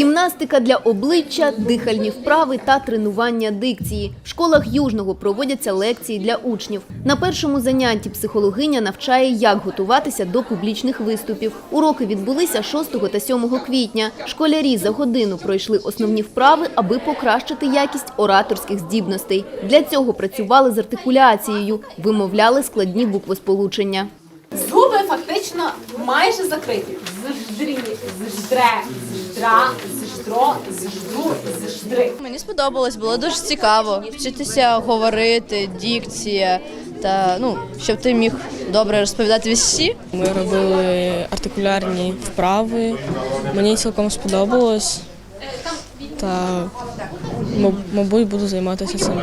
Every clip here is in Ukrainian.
Гімнастика для обличчя, дихальні вправи та тренування дикції. В школах Южного проводяться лекції для учнів. На першому занятті психологиня навчає, як готуватися до публічних виступів. Уроки відбулися 6 та 7 квітня. Школярі за годину пройшли основні вправи, аби покращити якість ораторських здібностей. Для цього працювали з артикуляцією, вимовляли складні буквосполучення. Фактично майже закриті. Зждрі, зждре, зждра, зждро, зждру, зждри. Мені сподобалось, було дуже цікаво вчитися говорити, дикція та ну, щоб ти міг добре розповідати вісі. Ми робили артикулярні вправи. Мені цілком сподобалось. Та, мабуть, буду займатися цим.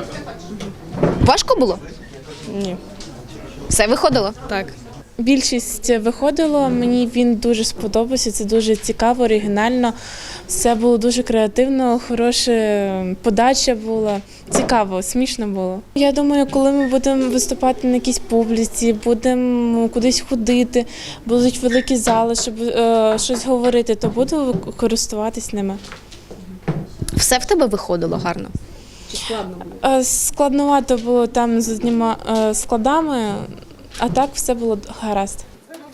Важко було? Ні. Все виходило? Так. Більшість виходило. Мені він дуже сподобався. Це дуже цікаво, оригінально. Все було дуже креативно, хороша подача була. Цікаво, смішно було. Я думаю, коли ми будемо виступати на якійсь публіці, будемо кудись ходити, будуть великі зали, щоб е, щось говорити, то буду користуватись ними. Все в тебе виходило гарно. Е, Складновато було там з одніма е, складами, а так все було гаразд.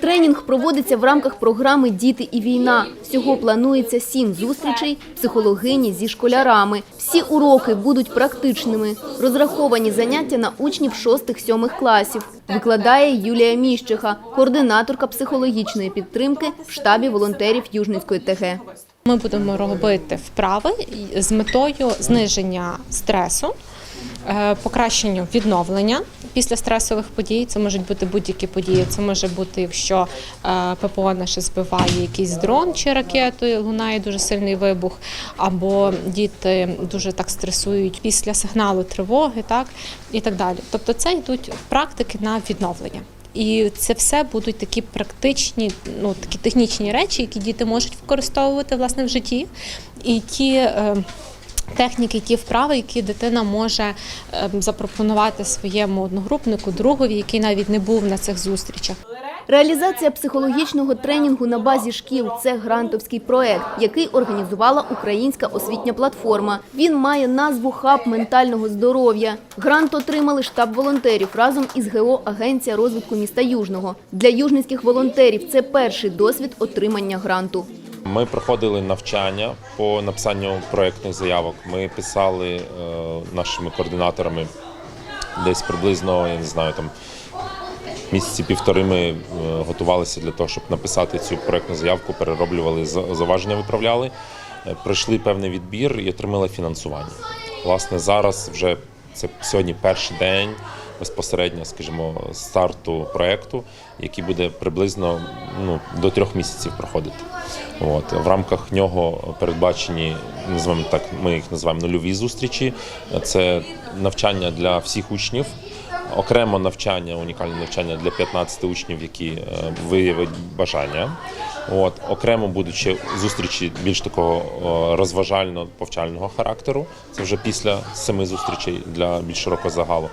Тренінг проводиться в рамках програми Діти і війна. Всього планується сім зустрічей психологині зі школярами. Всі уроки будуть практичними. Розраховані заняття на учнів 6-7 класів. Викладає Юлія Міщиха, координаторка психологічної підтримки в штабі волонтерів Южницької ТГ. Ми будемо робити вправи з метою зниження стресу, е, покращення відновлення після стресових подій. Це можуть бути будь-які події. Це може бути, якщо е, ППО наше збиває якийсь дрон чи ракету, і лунає дуже сильний вибух, або діти дуже так стресують після сигналу тривоги, так і так далі. Тобто, це йдуть практики на відновлення. І це все будуть такі практичні, ну такі технічні речі, які діти можуть використовувати власне в житті, і ті. Техніки, ті вправи, які дитина може е, запропонувати своєму одногрупнику, другові, який навіть не був на цих зустрічах. Реалізація психологічного тренінгу на базі шкіл – це грантовський проект, який організувала Українська освітня платформа. Він має назву «Хаб ментального здоров'я». Грант отримали штаб волонтерів разом із ГО «Агенція розвитку міста Южного». Для южницьких волонтерів це перший досвід отримання гранту. Ми проходили навчання по написанню проєктних заявок. Ми писали е, нашими координаторами десь приблизно, я не знаю, там місяці півтори ми е, готувалися для того, щоб написати цю проєктну заявку, перероблювали за- зауваження, виправляли. Е, Пройшли певний відбір і отримали фінансування. Власне, зараз вже це сьогодні перший день безпосередньо, скажімо, старту проєкту, який буде приблизно ну, до трьох місяців проходити. От в рамках нього передбачені, називаємо так, ми їх називаємо нульові зустрічі. Це навчання для всіх учнів. Окремо навчання, унікальне навчання для 15 учнів, які е, виявять бажання. От окремо будуть ще зустрічі більш такого е, розважально-повчального характеру. Це вже після семи зустрічей для більш широкого загалу.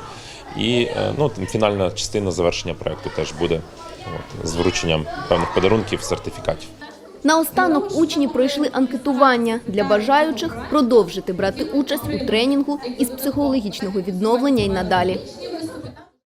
І е, ну, там фінальна частина завершення проекту теж буде от, з врученням певних подарунків, сертифікатів. Наостанок учні пройшли анкетування для бажаючих продовжити брати участь у тренінгу із психологічного відновлення й надалі.